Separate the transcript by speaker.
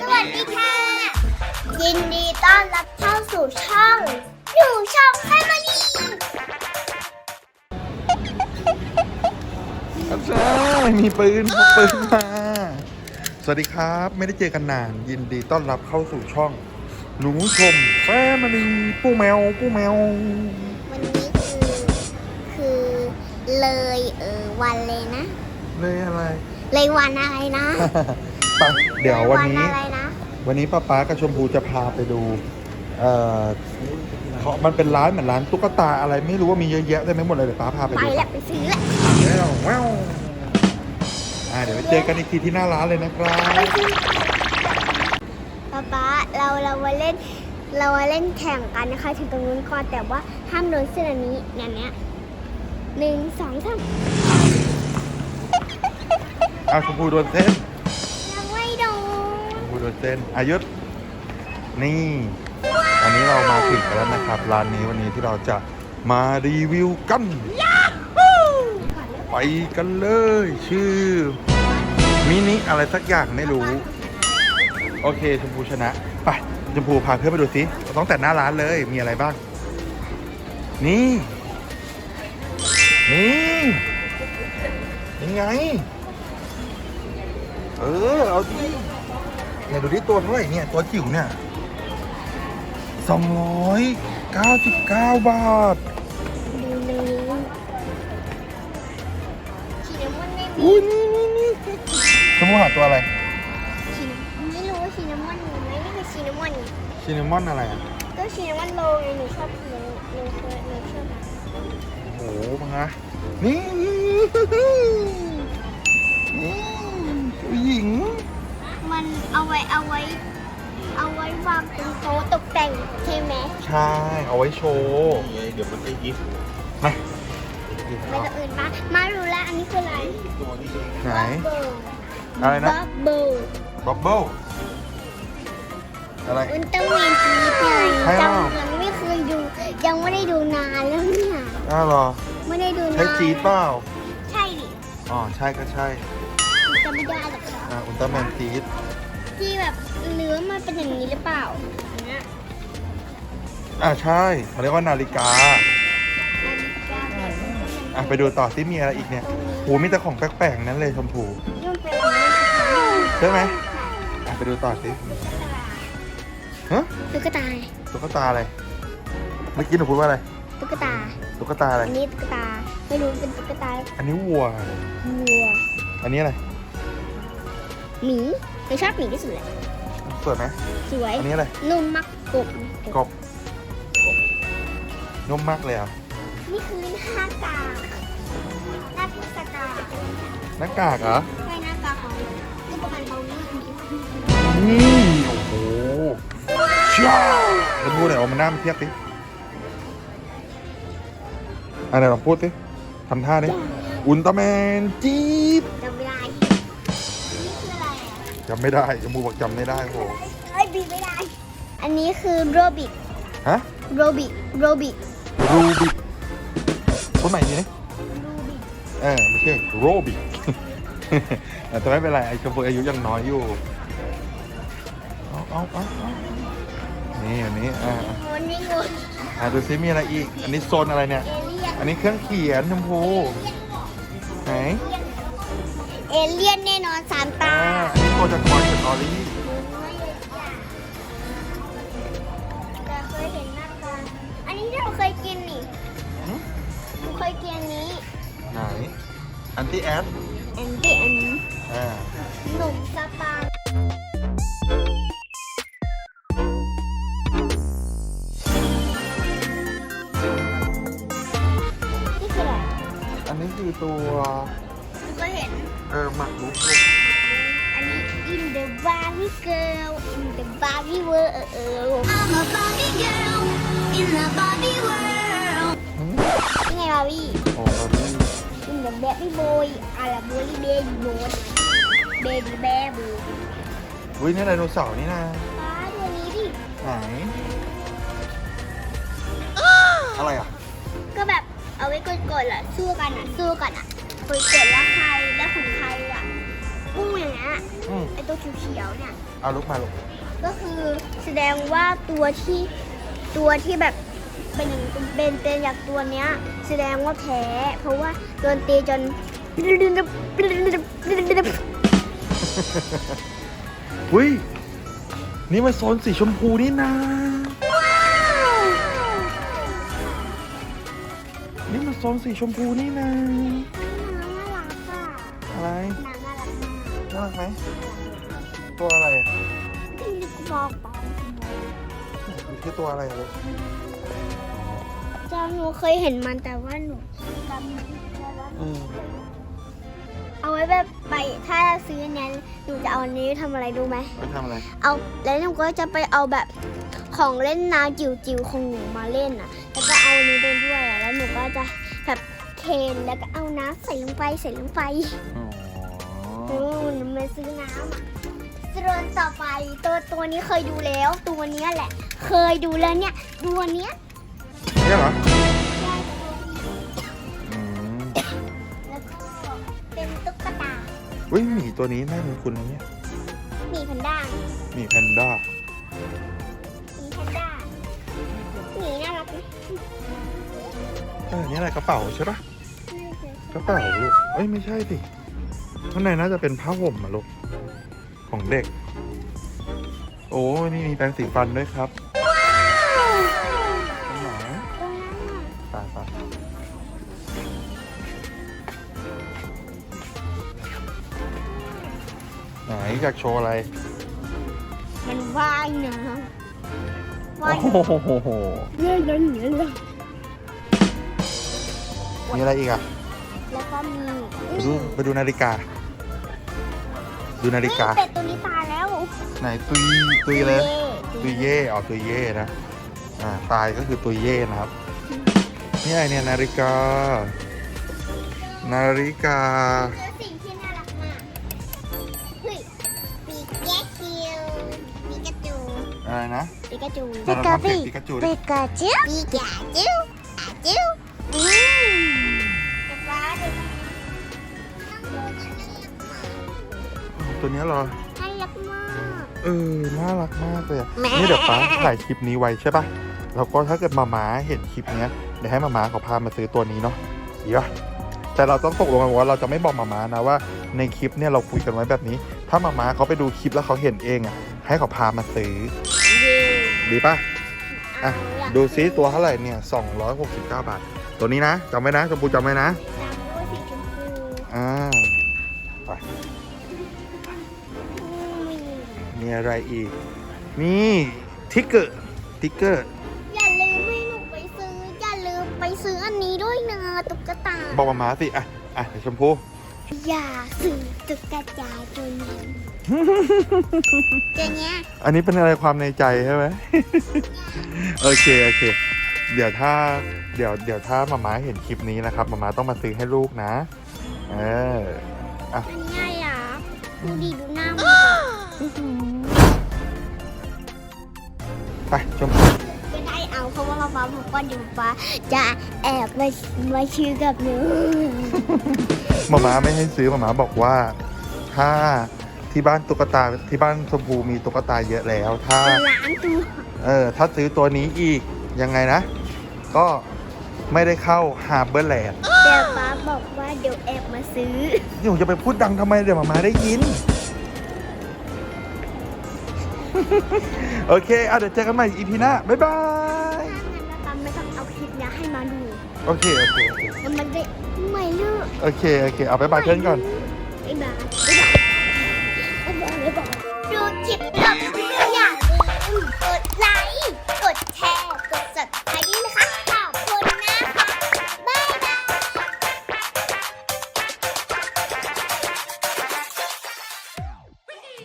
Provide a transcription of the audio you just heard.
Speaker 1: สวัสดีค่ะ ยินดีต้อนรับเข้าสู่ช่องอยู่ช่องแฟมิลี่
Speaker 2: อาจารย์มีปืนพกปืนมาสวัสดีครับ ไม่ได้เจอกันนาน ยินดีต้อนรับเข้าสู่ช่อง หนูชมแฟมิลีปูแมวปูแมว
Speaker 1: วันนี้คือคือเลยเออวันเลยนะ
Speaker 2: เลยอะไร
Speaker 1: เลยวันอะไรนะ
Speaker 2: ไปเดี๋ยววันนี้
Speaker 1: เลยอะไรนะ
Speaker 2: วันนี้ป้าป๊ากับชมพูจะพาไปดูเอ่อเขามันเป็นร้านเหมือนร้านตุ๊กตาอะไรไม่รู้ว่ามีเยอะแยะได้ไหมหมดเลยเดี๋ยวป้าพาไป
Speaker 1: ไป
Speaker 2: ดู
Speaker 1: แล้วไปซื้อแล้ว
Speaker 2: แววแววอ่าเดี๋ยวไปเจอกันอีกทีที่หน้าร้านเลยนะครับ
Speaker 1: ป๊าป๊าเราเรามาเล่น เรามาเล่นแข่งกันนะคะถึงตรงนู้นก่อนแต่ว่าห้ามโดนเส้นอันนี้เนี่ยเนี้ยหนึ่งสองสาม
Speaker 2: เอาชมพูโดนเส้น
Speaker 1: ยังไม่โด น
Speaker 2: ชมพูโดนเส้นอายุธนี่อันนี้เรามาถึงกันแล้วนะครับ ร้านนี้วันนี้ที่เราจะมารีวิวกัน ไปกันเลย ชื่อ มินิอะไรสักอย่างไม่รู้ โอเคชมพูชนะ ไปชมพูพาเพื่อนไปดูสิต้องแต่หน้าร้านเลยมีอะไรบ้าง นี่ นี่ ยังไง เออ เอาดิ เนี่ยดูที่ตัวเท่าไหร่เนี่ย ตัวจิ๋วเนี่ยสองร้อยเก้าสิบเก้าบาท
Speaker 1: ดูเลยสีน้ำมันไม่มี
Speaker 2: อุ้ยนี่นี่นี่ชมพูหาตัวอะไร
Speaker 1: สีน้ำไม่รู้ว่าสีน้ำมันมีไหมนี่คือสีน้ำมัน
Speaker 2: ชินนามอนอะไรอะ
Speaker 1: ก็สีน้ำมันโลไงหนูชอบหนูหนูเคยหนูชอบนะ
Speaker 2: โอ้โหมานี่นี่ผู้หญิง
Speaker 1: มันเอาไว้เอาไว้ เอาไว้วางเป็นโต๊ะตกแต่งใช่ไหม
Speaker 2: ใช่ เอาไว้โชว์
Speaker 3: เดี๋ยวมันจะยิบ
Speaker 2: มา
Speaker 1: ไม่ต้องอื่นมามารู้แล้วอันนี้คืออะไร
Speaker 3: ตัวนี้เอง
Speaker 2: ไหน
Speaker 1: บับเบิ้ล
Speaker 2: อะไรนะ
Speaker 1: บับเบิ้ล
Speaker 2: บับเบิ้ลอะไร
Speaker 1: อุลตร้าแมนจีดไง
Speaker 2: ใช่เปล่า
Speaker 1: จำยังไม่เคยดู ยังไม่ได้ดูนานแล้วเนี่ย
Speaker 2: อ้าวเหรอ
Speaker 1: ไม่ได้ดูนาน
Speaker 2: ใช่จีดเปล่า
Speaker 1: ใช่ดิ
Speaker 2: อ๋อ ใช่ก็ใช่
Speaker 1: จำไม่ได้หรอกครับ
Speaker 2: อ่าอุลตร้าแมนจีด
Speaker 1: ที่แบบเนื้อมันเป็นอย่างนี้หรือเปล่าอันเนี้ย
Speaker 2: อ่าใช่เขาเรียกว่านาฬิกา
Speaker 1: นาฬิกาแบบนี้
Speaker 2: อะไปดูต่อที่มีอะไรอีกเนี่ย
Speaker 1: ตรงนี้
Speaker 2: โหมีแต่ของแปลกๆนั้นเลยชมพู
Speaker 1: นี่มันเป็นอย่างนี้
Speaker 2: ใช่ไหมอะไปดูต่อสิฮะ
Speaker 1: ตุ๊กตา
Speaker 2: ตุ๊กตาอะไรเมื่อกี้หนูพูดว่าอะไร
Speaker 1: ตุ๊กตา
Speaker 2: ตุ๊กตาอะไร
Speaker 1: อันนี้ตุ๊กตา ไม่รู้เป็นตุ๊กตา
Speaker 2: อันนี้วัว
Speaker 1: วัว
Speaker 2: อันนี้อะไร
Speaker 1: หมีหนูชอบหมีที่สุดเลย
Speaker 2: สวยไหม
Speaker 1: สวย
Speaker 2: อันนี้อะไร
Speaker 1: นุ่มมากกบ
Speaker 2: กบนุ่มมากเลยอะ
Speaker 1: นี่คือหน้ากากหน้ากาก
Speaker 2: หน้ากากเหรอ
Speaker 1: ใช่หน้ากากของนี่ประมาณเบานี่
Speaker 2: นี่โอ้โหช้าแล้วพูดหน่อยเอามาหน้ามาเทียบดิอันไหนลองพูดสิทำท่าดิอุลตร้าแมนจี๊ด
Speaker 1: จำไม่ได้
Speaker 2: จำไม่ได้จมูกบอกจำไม่ได้โห
Speaker 1: เอ้ยบีบไม่ได้ อันนี้คือโรบิก
Speaker 2: ฮะ
Speaker 1: โรบิกโรบิก
Speaker 2: รูบิกพูดใหม่ดีนะ
Speaker 1: รูบิก
Speaker 2: เออไม่ใช่โรบิก แต่ไม่เป็นไรไอ้ชมพูอายุยังน้อยอยู่เอาเอาเอาเอานี่อันนี้อ่า
Speaker 1: มันไม่งง
Speaker 2: อ่าดูซิมีอะไรอีก อันนี้โซนอะไรเนี่ย
Speaker 1: เอเลี่ยน
Speaker 2: อันนี้เครื่องเขียนชมพูไหน
Speaker 1: เอเลี่ยน แน่นอนสาม
Speaker 2: อ่า
Speaker 1: ตา
Speaker 2: อันนี้ตัวจากคอยสตอรี่
Speaker 1: แต่เคยเห็นหน้าตา อันนี้ที่เราเคยกินนี่
Speaker 2: หืม
Speaker 1: หนูเคยกินอันนี้
Speaker 2: ไหนอันตี้แอด
Speaker 1: อันที่อันนี้
Speaker 2: อ่า
Speaker 1: หนุ่มสปานี่คืออะไร
Speaker 2: อันนี้คือตัว ออหมักลุก
Speaker 1: อันนี้ in the Barbie girl in the Barbie world I'm a Barbie girl in the Barbie world
Speaker 2: หืม
Speaker 1: นี่ไงบาร์บี้
Speaker 2: โอ้ครับนี่
Speaker 1: in the baby boy อะไร boy baby boy baby baby
Speaker 2: อุ้ยนี่ไดโนเสาร์นี่นะ
Speaker 1: ป้าตัวนี้ดิ
Speaker 2: ไหนอะไรอะ
Speaker 1: ก็แบบเอาไว้กดๆอะสู้กันอะ สู้กันอะ กดๆแล้วใครแล้วของใครอะกุ้งอย่างเงี้ย
Speaker 2: อืม
Speaker 1: ไอตัวเขียวๆเนี่ย
Speaker 2: เอาลุกมาลูก
Speaker 1: ก็คือแสดงว่าตัวที่ตัวที่แบบเป็นอย่างเป็นเป็นจากตัวเนี้ย แสดงว่าแพ้เพราะว่าโดนตีจน
Speaker 2: อุ้ยนี่มันโซนสีชมพูนี่นะนี่มันโซนสีชมพูนี่นะ
Speaker 1: น่ารักอะ
Speaker 2: อะไร
Speaker 1: น่าน่ารักมาก
Speaker 2: น่ารักไหมตัวอะไรอะ
Speaker 1: ที่นี่กูบอกปอม
Speaker 2: มันคือตัวอะไรอะลูก
Speaker 1: จำหนูเคยเห็นมันแต่ว่าหนูจำไม่ได้ว่า
Speaker 2: อืม
Speaker 1: เอาไว้แบบไปถ้าซื้ออันเนี้ยหนูจะเอาอันนี้ทำอะไรดูไหม
Speaker 2: ไปทำอะไร
Speaker 1: เอาแล้วหนูก็จะไปเอาแบบของเล่นนาจิ๋วๆของหนูมาเล่นอะ แล้วก็เอาอันนี้ไปด้วยอะ แล้วหนูก็จะแบบ เคนแล้วก็เอาน้ำใส่ลงไปใส่ลงไป
Speaker 2: อ๋อ
Speaker 1: โอ้หนูมาซื้อน้ำอะส่วนต่อไปตัวตัวนี้เคยดูแล้ว ตัวเนี้ยแหละ เคยดูแล้วเนี่ยตัวเนี้ย
Speaker 2: เนี่ยเหรอ
Speaker 1: ได้ตัวนี้
Speaker 2: อืม
Speaker 1: แล้วก็เป็นตุ๊กตา
Speaker 2: อุ้ยหมีตัวนี้น่าเป็นคุณนะเนี่ย
Speaker 1: หมีแพนด้า
Speaker 2: หมีแพนด้า
Speaker 1: หมีแพนด้าหมีน่ารักไหม
Speaker 2: เออนี่อะไรกระเป๋าใช่ปะ
Speaker 1: ไม่เคย
Speaker 2: ก ระเป๋าลูก เอ้ยไม่ใช่สิข้างในน่าจะเป็นผ้าห่มอะลูก ของเด็ก โอ้นี่มีแปรงสีฟันด้วยครับเป็นหมา
Speaker 1: ตรงนั้นน่ะ
Speaker 2: ตายตายไหนอยากโชว์อะไร
Speaker 1: มันว่ายน้ำว่าย
Speaker 2: โอ้โห
Speaker 1: เลื่อนเลื่อนเลื่อน
Speaker 2: มีอะไรอีกอะ
Speaker 1: แล้วก็มี
Speaker 2: ไปดูไปดูนาฬิกา ดูนาฬิกา
Speaker 1: เป็ดตัวนี้ตายแล้ว
Speaker 2: ไหนตุยตุยเลย
Speaker 1: ตุ
Speaker 2: ตุ
Speaker 1: ย
Speaker 2: ยเย่อ๋อตุยเย่นะอ่าตายก็คือตุยเย่นะครับนี่อะไรเนี่ยนาฬิกา นาฬิกา
Speaker 1: เจอสิ่งที่น่ารักมากเฮ้ยปีแก๊คิวปีกาจู
Speaker 2: อะไรนะ
Speaker 1: ปีกาจู
Speaker 2: เราทำเสียงปิกาจูดิ
Speaker 1: ปิกาจูปิกาจูอาจูอืม
Speaker 2: ตัวเนี้ยเหรอ
Speaker 1: น่ารักมาก
Speaker 2: เออ น่ารักมากเลยอะ
Speaker 1: แม่
Speaker 2: นี่เดี๋ยวป้าถ่ายคลิปนี้ไว้ใช่ปะแล้วก็ถ้าเกิดมาม้าเห็นคลิปเนี้ย เดี๋ยวให้มาม้าเขาพามาซื้อตัวนี้เนาะดีปะแต่เราต้องตกลงกันว่าเราจะไม่บอกมาม้านะว่า ในคลิปเนี่ยเราคุยกันไว้แบบนี้ ถ้ามาม้าเขาไปดูคลิปแล้วเขาเห็นเองอะให้เขาพามาซื้อ
Speaker 1: เย้
Speaker 2: ดีปะอะ
Speaker 1: เาอยาก
Speaker 2: ดูซิตัวเท่าไหร่เนี่ย269 บาท ตัวนี้นะจำไว้นะชมพูจำไว้นะ
Speaker 1: ตามด้วยสีชมพู
Speaker 2: อ่าไป
Speaker 1: อื ม
Speaker 2: มีอะไรอีก นี่ทิกเกอร์ทิกเกอร์
Speaker 1: อย่าลืมให้หนูไปซื้อ อย่าลืมไปซื้ออันนี้ด้วยนะตุ๊กตา
Speaker 2: บอกมาม้าสิ อะ อะเดี๋ยวชมพู
Speaker 1: อย่าซื้อตุ๊กตาตัวนี้ตัวเนี้ย
Speaker 2: อันนี้เป็นอะไรความในใจใช่ไหม โอเค โอเค เดี๋ยวถ้า เดี๋ยว เดี๋ยวถ้ามาม้าเห็นคลิปนี้นะครับมาม้าต้องมาซื้อให้ลูกนะ เออ
Speaker 1: อันนี้อะไรอะดูดีดูหน้ามัน
Speaker 2: ไปชมพู
Speaker 1: จะได้เอาเพราะว่าเราฟ้าบอกว่าเดี๋ยวฟ้าจะแอบมามาชื่อกับหนู
Speaker 2: มาม้าไม่ให้ซื้อมาม้าบอกว่า ถ้าที่บ้านตุ๊กตาที่บ้านชมพูมีตุ๊กตาเยอะแล้ว ถ้า
Speaker 1: ล้านตัว
Speaker 2: เออ ถ้าซื้อตัวนี้อีกยังไงนะ ก็ไม่ได้เข้าฮาร์เบอร์แลนด์
Speaker 1: แต่ฟ้าบอกว่าเดี๋ยวแอบมาซื้อ
Speaker 2: หนูจะไปพูดดังทำไมเดี๋ยวมามาได้ยิน โอเคเอาเดี๋ยวเจอกันใหม่ EP หน้า บ๊ายบาย
Speaker 1: ถ้างั้นเะาตามไม่ต้องเอาคลิปนี้ให้มาดู
Speaker 2: โอเค โอเค
Speaker 1: มันจะไม่เลือ
Speaker 2: โอเค โอเค เอาบ๊ายบายเพื่อนก่อน ไอ้
Speaker 1: บาไอ้บาไอ้บาดูคลิปเรวอย่าลืมกดไลค์ กดแชร์ กดสั่